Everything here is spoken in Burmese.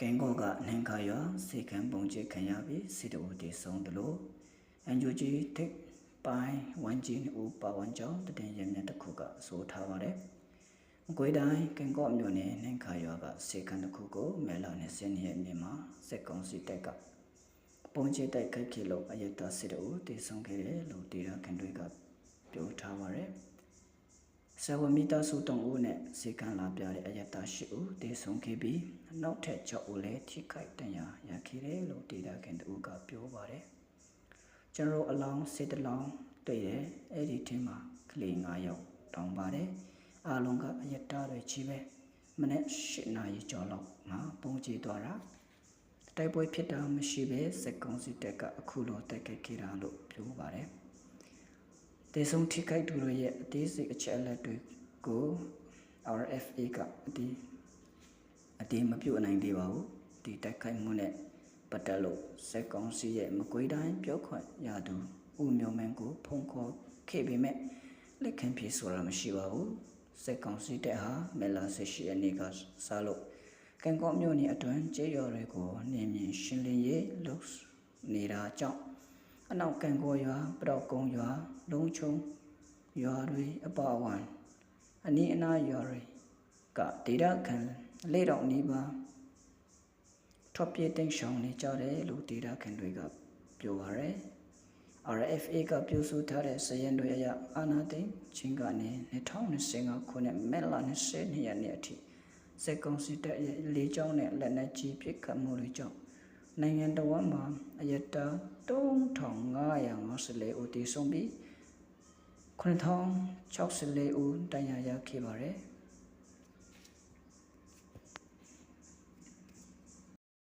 ကင်ကောကနှင်ခါရွာစေကံပုံချခံရပြီးစစ်တူတည်ဆုံးတယ်လို့အန်ဂျူဂျီတစ်ပိုင်းဝန်ကြီးဦးပါဝန်ကြောင့်တည်ရမြတ်တစ်ခုကဆိုထားပါတယ်။မကွေးတိုင်းကင်ကော့မြို့နယ်နှင်ခါရွာကစေကံတစ်ခုကိုမဲလာနဲ့ဆင်းရဲ့နေ့မှာစက်ကောင်စီတပ်ကပုံချတိုက်ခိုက်ခဲ့လို့အယက်တာစစ်တူတည်ဆုံးခဲ့တယ်လို့ဒေတာကန်တွေကပြောထားပါတယ်။ ဆဝမီတာစုတုံဦးနဲ့စေကံလာပြတဲ့အယက်တာရှိဦးတည်ဆုံးခဲ့ပြီးနောက်ထပ်6ဦးလည်းထိခိုက်ဒဏ်ရာရခဲ့တယ်လို့ဒေတာကန်တို့ကပြောပါတယ်။ကျွန်တော်အလောင်းစစ်တလောင်းတွေ့တယ်အဲ့ဒီထင်းမှာကလေး9ယောက်တောင်းပါတယ်။အားလုံးကအယက်တာတွေချီပဲမနေ့၈နာရီကျော်လောက်မှာပုံကြည့်သွားတာတိုက်ပွဲဖြစ်တာမရှိပဲစက်ကုံစီတက်ကအခုလိုတိုက်ခိုက်ခဲ့တာလို့ပြောပါတယ်။ တေဆုံးထိခိုက်သူတို့ရဲ့အသေးစိတ်အချက်အလက်တွေကို RFA ကအဒီအဒီမပြုတ်နိုင်သေးပါဘူးဒီတိုက်ခိုက်မှုနဲ့ပတ်သက်လို့စက်ကောင်စီရဲ့မကွေးတိုင်းပြောခွင့်ရသူဦးမျိုးမန်းကိုဖုန်းခေါ်ခဲ့ပေမဲ့လက်ခံပြေဆိုတာမရှိပါဘူးစက်ကောင်စီတဲ့ဟာမဲလာဆရှိအနေကစားလို့ကံကော့မြို့နယ်အတွင်းကျေးရွာတွေကိုနေမြင်ရှင်းလင်းရေးလုပ်နေတာကြောင့် အနောက်ကံကောရွာပတော့ကုန်းရွာလုံးချုံရွာတွေအပအဝံအနီးအနားရွာတွေကဒေတာခံလေးတော်နီးပါးထွက်ပြေးတိန့်ရှောင်နေကြတယ်လို့ဒေတာခံတွေကပြောပါရယ် RFA ကပြုစုထားတဲ့စရင်တွေအရအာနာသိန်းချင်းကနေ2025ခုနှစ်မေလ22ရက်နေ့အထိစက်ကွန်စီတပ်ရဲ့လေးချောင်းနဲ့လက်နက်ကြီးပစ်ခတ်မှုတွေကြောင့် နိုင်ငံတော်ဝန်မှာအယတ3554ဦးတည်ဆုံးပြီး9064ဦးတရားရခဲ့ပါတယ်။